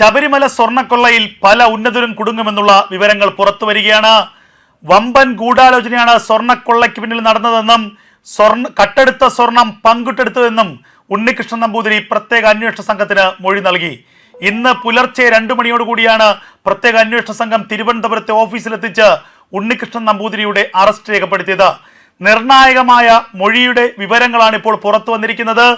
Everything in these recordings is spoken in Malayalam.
ശബരിമല സ്വർണക്കൊള്ളയിൽ പല ഉന്നതരും കുടുങ്ങുമെന്നുള്ള വിവരങ്ങൾ പുറത്തു വരികയാണ്. വമ്പൻ ഗൂഢാലോചനയാണ് സ്വർണക്കൊള്ളയ്ക്ക് പിന്നിൽ നടന്നതെന്നും സ്വർണ കട്ടെടുത്ത സ്വർണം പങ്കിട്ടെടുത്തതെന്നും ഉണ്ണികൃഷ്ണൻ നമ്പൂതിരി പ്രത്യേക അന്വേഷണ സംഘത്തിന് മൊഴി നൽകി. ഇന്ന് പുലർച്ചെ രണ്ടു മണിയോടുകൂടിയാണ് പ്രത്യേക അന്വേഷണ സംഘം തിരുവനന്തപുരത്തെ ഓഫീസിലെത്തിച്ച് ഉണ്ണികൃഷ്ണൻ നമ്പൂതിരിയുടെ അറസ്റ്റ് രേഖപ്പെടുത്തിയത്. നിർണായകമായ മൊഴിയുടെ വിവരങ്ങളാണ് ഇപ്പോൾ പുറത്തു വന്നിരിക്കുന്നത്.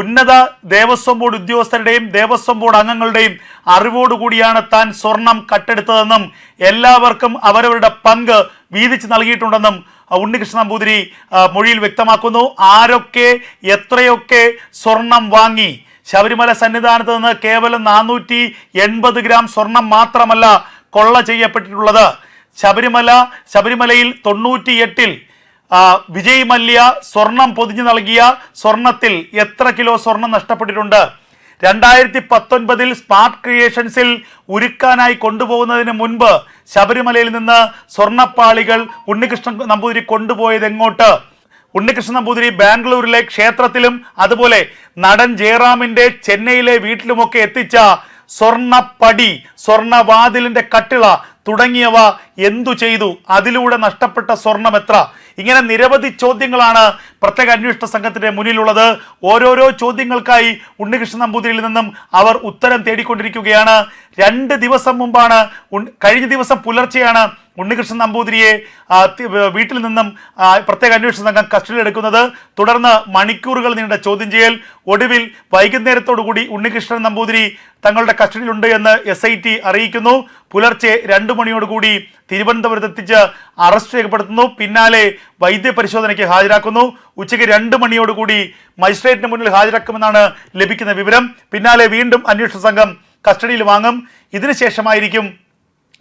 ഉന്നത ദേവസ്വം ബോർഡ് ഉദ്യോഗസ്ഥരുടെയും ദേവസ്വം ബോർഡ് അംഗങ്ങളുടെയും അറിവോടുകൂടിയാണ് താൻ സ്വർണം കട്ടെടുത്തതെന്നും എല്ലാവർക്കും അവരവരുടെ പങ്ക് വീതിച്ച് നൽകിയിട്ടുണ്ടെന്നും ഉണ്ണികൃഷ്ണ നമ്പൂതിരി മൊഴിയിൽ വ്യക്തമാക്കുന്നു. ആരൊക്കെ എത്രയൊക്കെ സ്വർണം വാങ്ങി? ശബരിമല സന്നിധാനത്ത് നിന്ന് കേവലം നാനൂറ്റി എൺപത് ഗ്രാം സ്വർണം മാത്രമല്ല കൊള്ള ചെയ്യപ്പെട്ടിട്ടുള്ളത്. ശബരിമല ശബരിമലയിൽ തൊണ്ണൂറ്റിയെട്ടിൽ വിജയ് മല്യ സ്വർണം പൊതിഞ്ഞു നൽകിയ സ്വർണത്തിൽ എത്ര കിലോ സ്വർണം നഷ്ടപ്പെട്ടിട്ടുണ്ട്? രണ്ടായിരത്തി പത്തൊൻപതിൽ സ്മാർട്ട് ക്രിയേഷൻസിൽ ഉരുക്കാനായി കൊണ്ടുപോകുന്നതിന് മുൻപ് ശബരിമലയിൽ നിന്ന് സ്വർണപ്പാളികൾ ഉണ്ണികൃഷ്ണൻ നമ്പൂതിരി കൊണ്ടുപോയത് എങ്ങോട്ട്? ഉണ്ണികൃഷ്ണൻ നമ്പൂതിരി ബാംഗ്ലൂരിലെ ക്ഷേത്രത്തിലും അതുപോലെ നടൻ ജയറാമിന്റെ ചെന്നൈയിലെ വീട്ടിലുമൊക്കെ എത്തിച്ച സ്വർണപ്പടി സ്വർണവാതിലിന്റെ കട്ടിള തുടങ്ങിയവ എന്തു ചെയ്തു? അതിലൂടെ നഷ്ടപ്പെട്ട സ്വർണം എത്ര? ഇങ്ങനെ നിരവധി ചോദ്യങ്ങളാണ് പ്രത്യേക അന്വേഷണ സംഘത്തിന്റെ മുന്നിലുള്ളത്. ഓരോരോ ചോദ്യങ്ങൾക്കായി ഉണ്ണികൃഷ്ണൻ നമ്പൂതിരിയിൽ നിന്നും അവർ ഉത്തരം തേടിക്കൊണ്ടിരിക്കുകയാണ്. രണ്ട് ദിവസം മുമ്പാണ് കഴിഞ്ഞ ദിവസം പുലർച്ചെയാണ് ഉണ്ണികൃഷ്ണൻ നമ്പൂതിരിയെ വീട്ടിൽ നിന്നും പ്രത്യേക അന്വേഷണ സംഘം കസ്റ്റഡിയിൽ എടുക്കുന്നത് തുടർന്ന് മണിക്കൂറുകൾ നീണ്ട ചോദ്യം ചെയ്യൽ. ഒടുവിൽ വൈകുന്നേരത്തോടുകൂടി ഉണ്ണികൃഷ്ണൻ നമ്പൂതിരി തങ്ങളുടെ കസ്റ്റഡിയിലുണ്ട് എന്ന് എസ് ഐ ടി അറിയിക്കുന്നു. പുലർച്ചെ രണ്ടു മണിയോടുകൂടി തിരുവനന്തപുരത്ത് എത്തിച്ച് അറസ്റ്റ് രേഖപ്പെടുത്തുന്നു. പിന്നാലെ വൈദ്യപരിശോധനയ്ക്ക് ഹാജരാക്കുന്നു. ഉച്ചയ്ക്ക് രണ്ട് മണിയോടുകൂടി മജിസ്ട്രേറ്റിന് മുന്നിൽ ഹാജരാക്കുമെന്നാണ് ലഭിക്കുന്ന വിവരം. പിന്നാലെ വീണ്ടും അന്വേഷണ സംഘം കസ്റ്റഡിയിൽ വാങ്ങും. ഇതിനുശേഷമായിരിക്കും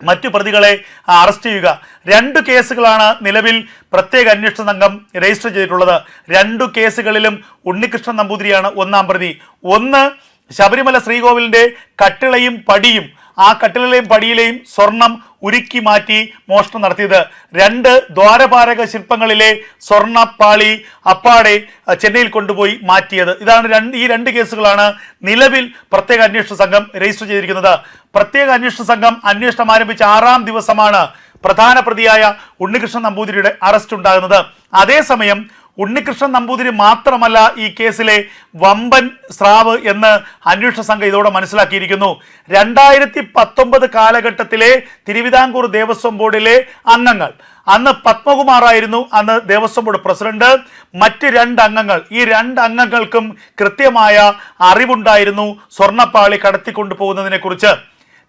മറ്റു പ്രതികളെ അറസ്റ്റ് ചെയ്യുക. രണ്ട് കേസുകളാണ് നിലവിൽ പ്രത്യേക അന്വേഷണ സംഘം രജിസ്റ്റർ ചെയ്തിട്ടുള്ളത്. രണ്ടു കേസുകളിലും ഉണ്ണികൃഷ്ണൻ നമ്പൂതിരിയാണ് ഒന്നാം പ്രതി. ഒന്ന് ശബരിമല ശ്രീകോവിലിന്റെ കട്ടിളയും പടിയും. ആ കട്ടിളയിലെയും പടിയിലെയും സ്വർണം ഉരുക്കി മാറ്റി മോഷണം നടത്തിയത്. രണ്ട് ദ്വാരപാരക ശില്പങ്ങളിലെ സ്വർണപ്പാളി അപ്പാടെ ചെന്നൈയിൽ കൊണ്ടുപോയി മാറ്റിയത്. ഇതാണ് രണ്ട് ഈ രണ്ട് കേസുകളാണ് നിലവിൽ പ്രത്യേക അന്വേഷണ സംഘം രജിസ്റ്റർ ചെയ്തിരിക്കുന്നത്. പ്രത്യേക അന്വേഷണ സംഘം അന്വേഷണം ആരംഭിച്ച ആറാം ദിവസമാണ് പ്രധാന പ്രതിയായ ഉണ്ണികൃഷ്ണൻ നമ്പൂതിരിയുടെ അറസ്റ്റ് ഉണ്ടാകുന്നത്. അതേസമയം ഉണ്ണികൃഷ്ണൻ നമ്പൂതിരി മാത്രമല്ല ഈ കേസിലെ വമ്പൻ സ്രാവ് എന്ന് അന്വേഷണ സംഘം ഇതോടെ മനസ്സിലാക്കിയിരിക്കുന്നു. രണ്ടായിരത്തി പത്തൊമ്പത് കാലഘട്ടത്തിലെ തിരുവിതാംകൂർ ദേവസ്വം ബോർഡിലെ അംഗങ്ങൾ. അന്ന് പത്മകുമാറായിരുന്നു അന്ന് ദേവസ്വം ബോർഡ് പ്രസിഡന്റ്. മറ്റ് രണ്ട് അംഗങ്ങൾ ഈ രണ്ട് അംഗങ്ങൾക്കും കൃത്യമായ അറിവുണ്ടായിരുന്നു സ്വർണപ്പാളി കടത്തിക്കൊണ്ടു പോകുന്നതിനെ കുറിച്ച്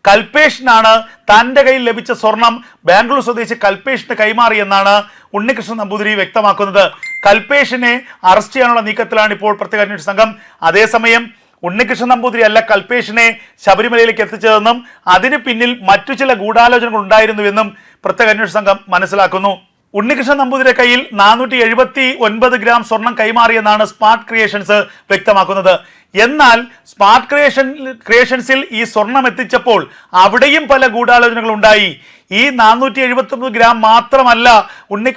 കൽപേഷിനാണ് തന്റെ കയ്യിൽ ലഭിച്ച സ്വർണം ബാംഗ്ലൂർ സ്വദേശി കൽപേഷിന് കൈമാറിയെന്നാണ് ഉണ്ണികൃഷ്ണൻ നമ്പൂതിരി വ്യക്തമാക്കുന്നത്. കൽപേഷിനെ അറസ്റ്റ് ചെയ്യാനുള്ള നീക്കത്തിലാണ് ഇപ്പോൾ പ്രത്യേക അന്വേഷണ സംഘം. അതേസമയം ഉണ്ണികൃഷ്ണൻ നമ്പൂതിരി അല്ല കൽപേഷിനെ ശബരിമലയിലേക്ക് എത്തിച്ചതെന്നും അതിന് പിന്നിൽ മറ്റു ചില ഗൂഢാലോചനകൾ ഉണ്ടായിരുന്നുവെന്നും പ്രത്യേക അന്വേഷണ സംഘം മനസ്സിലാക്കുന്നു. ഉണ്ണികൃഷ്ണൻ നമ്പൂതിരിയുടെ കയ്യിൽ നാനൂറ്റി എഴുപത്തി ഒൻപത് ഗ്രാം സ്വർണം കൈമാറിയെന്നാണ് സ്മാർട്ട് ക്രിയേഷൻസ് വ്യക്തമാക്കുന്നത്. എന്നാൽ സ്മാർട്ട് ക്രിയേഷൻ ക്രിയേഷൻസിൽ ഈ സ്വർണം എത്തിച്ചപ്പോൾ അവിടെയും പല ഗൂഢാലോചനകൾ ഉണ്ടായി. ഈ നാനൂറ്റി എഴുപത്തൊമ്പത് ഗ്രാം മാത്രമല്ല ഉണ്ണി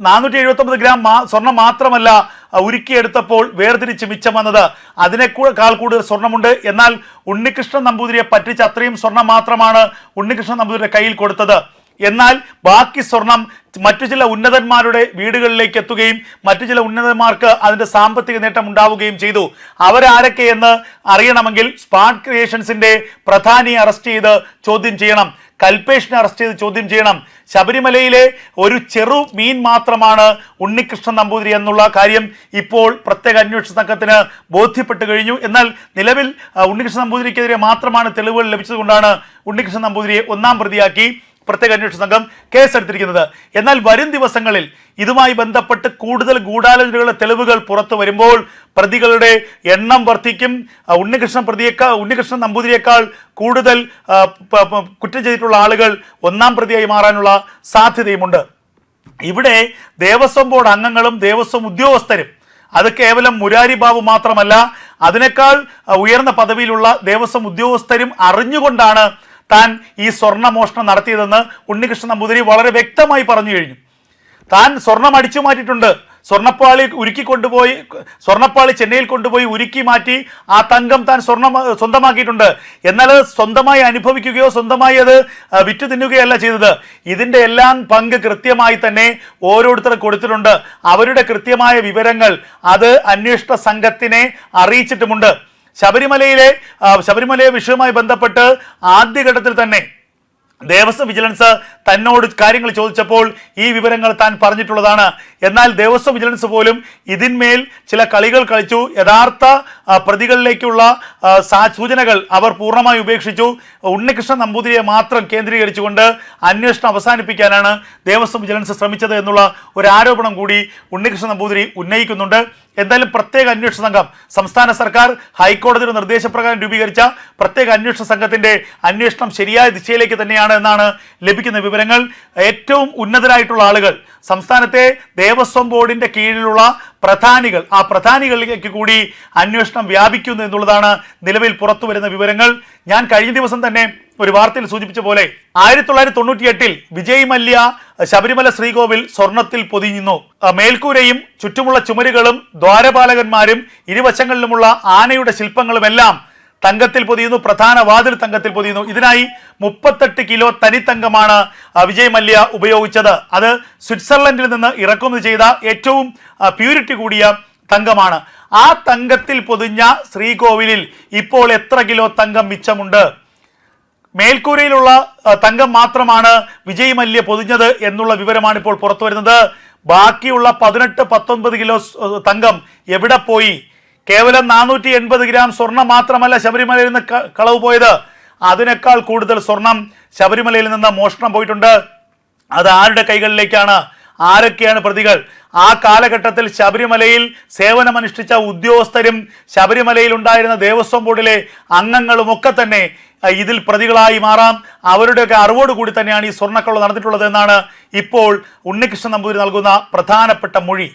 നാനൂറ്റി എഴുപത്തൊമ്പത് ഗ്രാം സ്വർണം മാത്രമല്ല ഉരുക്കിയെടുത്തപ്പോൾ വേർതിരിച്ച് മിച്ചം വന്നത്. അതിനേക്കാൾ കൂടുതൽ സ്വർണമുണ്ട്. എന്നാൽ ഉണ്ണികൃഷ്ണൻ നമ്പൂതിരിയെ പറ്റിച്ച് അത്രയും സ്വർണം മാത്രമാണ് ഉണ്ണികൃഷ്ണൻ നമ്പൂതിരിയുടെ കയ്യിൽ കൊടുത്തത്. എന്നാൽ ബാക്കി സ്വർണം മറ്റു ചില ഉന്നതന്മാരുടെ വീടുകളിലേക്ക് എത്തുകയും മറ്റു ചില ഉന്നതന്മാർക്ക് അതിന്റെ സാമ്പത്തിക നേട്ടം ഉണ്ടാവുകയും ചെയ്തു. അവരാരൊക്കെയെന്ന് അറിയണമെങ്കിൽ സ്പാട്ട് ക്രിയേഷൻസിന്റെ പ്രധാനിയെ അറസ്റ്റ് ചെയ്ത് ചോദ്യം ചെയ്യണം. കൽപേഷിനെ അറസ്റ്റ് ചെയ്ത് ചോദ്യം ചെയ്യണം. ശബരിമലയിലെ ഒരു ചെറു മീൻ മാത്രമാണ് ഉണ്ണികൃഷ്ണൻ നമ്പൂതിരി എന്നുള്ള കാര്യം ഇപ്പോൾ പ്രത്യേക അന്വേഷണ സംഘത്തിന് ബോധ്യപ്പെട്ടു കഴിഞ്ഞു. എന്നാൽ നിലവിൽ ഉണ്ണികൃഷ്ണൻ നമ്പൂതിരിക്കെതിരെ മാത്രമാണ് തെളിവുകൾ ലഭിച്ചതുകൊണ്ടാണ് ഉണ്ണികൃഷ്ണൻ നമ്പൂതിരിയെ ഒന്നാം പ്രതിയാക്കി. പ്രത്യേക അന്വേഷണ സംഘം കേസെടുത്തിരിക്കുന്നത്. എന്നാൽ വരും ദിവസങ്ങളിൽ ഇതുമായി ബന്ധപ്പെട്ട് കൂടുതൽ ഗൂഢാലോചനകളുടെ തെളിവുകൾ പുറത്തു വരുമ്പോൾ പ്രതികളുടെ എണ്ണം വർദ്ധിക്കും. ഉണ്ണികൃഷ്ണൻ പ്രതിയേക്കാൾ ഉണ്ണികൃഷ്ണൻ നമ്പൂതിരിയേക്കാൾ കൂടുതൽ കുറ്റം ചെയ്തിട്ടുള്ള ആളുകൾ ഒന്നാം പ്രതിയായി മാറാനുള്ള സാധ്യതയുമുണ്ട്. ഇവിടെ ദേവസ്വം ബോർഡ് അംഗങ്ങളും ദേവസ്വം ഉദ്യോഗസ്ഥരും അത് കേവലം മുരാരി ബാബു മാത്രമല്ല അതിനേക്കാൾ ഉയർന്ന പദവിയിലുള്ള ദേവസ്വം ഉദ്യോഗസ്ഥരും അറിഞ്ഞുകൊണ്ടാണ് താൻ ഈ സ്വർണമോഷണം നടത്തിയതെന്ന് ഉണ്ണികൃഷ്ണൻ നമ്പൂതിരി വളരെ വ്യക്തമായി പറഞ്ഞു കഴിഞ്ഞു. താൻ സ്വർണം അടിച്ചു മാറ്റിയിട്ടുണ്ട്. സ്വർണപ്പാളി ഉരുക്കി കൊണ്ടുപോയി സ്വർണപ്പാളി ചെന്നൈയിൽ കൊണ്ടുപോയി ഉരുക്കി മാറ്റി ആ തങ്കം താൻ സ്വർണം സ്വന്തമാക്കിയിട്ടുണ്ട്. എന്നാൽ സ്വന്തമായി അനുഭവിക്കുകയോ സ്വന്തമായി അത് വിറ്റ് തിന്നുകയല്ല ചെയ്തത്. ഇതിന്റെ എല്ലാം പങ്ക് കൃത്യമായി തന്നെ ഓരോരുത്തർ കൊടുത്തിട്ടുണ്ട്. അവരുടെ കൃത്യമായ വിവരങ്ങൾ അത് അന്വേഷണ സംഘത്തിനെ അറിയിച്ചിട്ടുമുണ്ട്. ശബരിമലയിലെ ശബരിമലയെ വിഷയവുമായി ബന്ധപ്പെട്ട് ആദ്യഘട്ടത്തിൽ തന്നെ ദേവസ്വം വിജിലൻസ് തന്നോട് കാര്യങ്ങൾ ചോദിച്ചപ്പോൾ ഈ വിവരങ്ങൾ താൻ പറഞ്ഞിട്ടുള്ളതാണ്. എന്നാൽ ദേവസ്വം വിജിലൻസ് പോലും ഇതിന്മേൽ ചില കളികൾ കളിച്ചു. യഥാർത്ഥ പ്രതികളിലേക്കുള്ള സൂചനകൾ അവർ പൂർണമായി ഉപേക്ഷിച്ചു. ഉണ്ണികൃഷ്ണൻ നമ്പൂതിരിയെ മാത്രം കേന്ദ്രീകരിച്ചുകൊണ്ട് അന്വേഷണം അവസാനിപ്പിക്കാനാണ് ദേവസ്വം വിജിലൻസ് ശ്രമിച്ചത് എന്നുള്ള ഒരു ആരോപണം കൂടി ഉണ്ണികൃഷ്ണൻ നമ്പൂതിരി ഉന്നയിക്കുന്നുണ്ട്. എന്തായാലും പ്രത്യേക അന്വേഷണ സംഘം സംസ്ഥാന സർക്കാർ ഹൈക്കോടതിയുടെ നിർദ്ദേശപ്രകാരം രൂപീകരിച്ച പ്രത്യേക അന്വേഷണ സംഘത്തിന്റെ അന്വേഷണം ശരിയായ ദിശയിലേക്ക് തന്നെയാണ് എന്നാണ് ലഭിക്കുന്ന വിവരങ്ങൾ. ഏറ്റവും ഉന്നതരായിട്ടുള്ള ആളുകൾ സംസ്ഥാനത്തെ ദേവസ്വം ബോർഡിന്റെ കീഴിലുള്ള പ്രധാനികൾ ആ പ്രധാനികളിലേക്ക് കൂടി അന്വേഷണം വ്യാപിക്കുന്നു എന്നുള്ളതാണ് നിലവിൽ പുറത്തു വരുന്ന വിവരങ്ങൾ. ഞാൻ കഴിഞ്ഞ ദിവസം തന്നെ ഒരു വാർത്തയിൽ സൂചിപ്പിച്ച പോലെ ആയിരത്തി തൊള്ളായിരത്തി തൊണ്ണൂറ്റി എട്ടിൽ വിജയ് മല്യ ശബരിമല ശ്രീകോവിൽ സ്വർണത്തിൽ പൊതിഞ്ഞു മേൽക്കൂരയും ചുറ്റുമുള്ള ചുമരുകളും ദ്വാരപാലകന്മാരും ഇരുവശങ്ങളിലുമുള്ള ആനയുടെ ശില്പങ്ങളുമെല്ലാം തങ്കത്തിൽ പൊതിയുന്നു പ്രധാന വാതിൽ തങ്കത്തിൽ പൊതിയുന്നു. ഇതിനായി മുപ്പത്തെട്ട് കിലോ തനിത്തങ്കമാണ് വിജയ് മല്യ ഉപയോഗിച്ചത്. അത് സ്വിറ്റ്സർലൻഡിൽ നിന്ന് ഇറക്കുമതി ചെയ്ത ഏറ്റവും പ്യൂരിറ്റി കൂടിയ തങ്കമാണ്. ആ തങ്കത്തിൽ പൊതിഞ്ഞ ശ്രീകോവിലിൽ ഇപ്പോൾ എത്ര കിലോ തങ്കം മിച്ചമുണ്ട്? മേൽക്കൂരയിലുള്ള തങ്കം മാത്രമാണ് വിജയ് മല്യ പൊതിഞ്ഞത് എന്നുള്ള വിവരമാണ് ഇപ്പോൾ പുറത്തു വരുന്നത് ബാക്കിയുള്ള പതിനെട്ട് പത്തൊൻപത് കിലോ തങ്കം എവിടെ പോയി? കേവലം നാനൂറ്റി എൺപത് ഗ്രാം സ്വർണം മാത്രമല്ല ശബരിമലയിൽ നിന്ന് കളവ് പോയത്. അതിനേക്കാൾ കൂടുതൽ സ്വർണം ശബരിമലയിൽ നിന്ന് മോഷണം പോയിട്ടുണ്ട്. അത് ആരുടെ കൈകളിലേക്കാണ്? ആരൊക്കെയാണ് പ്രതികൾ? ആ കാലഘട്ടത്തിൽ ശബരിമലയിൽ സേവനമനുഷ്ഠിച്ച ഉദ്യോഗസ്ഥരും ശബരിമലയിൽ ഉണ്ടായിരുന്ന ദേവസ്വം ബോർഡിലെ അംഗങ്ങളും ഒക്കെ തന്നെ ഇതിൽ പ്രതികളായി മാറാം. അവരുടെയൊക്കെ അറിവോട് കൂടി തന്നെയാണ് ഈ സ്വർണക്കള്ള നടന്നിട്ടുള്ളത് എന്നാണ് ഇപ്പോൾ ഉണ്ണികൃഷ്ണൻ നമ്പൂരി നൽകുന്ന പ്രധാനപ്പെട്ട മൊഴി.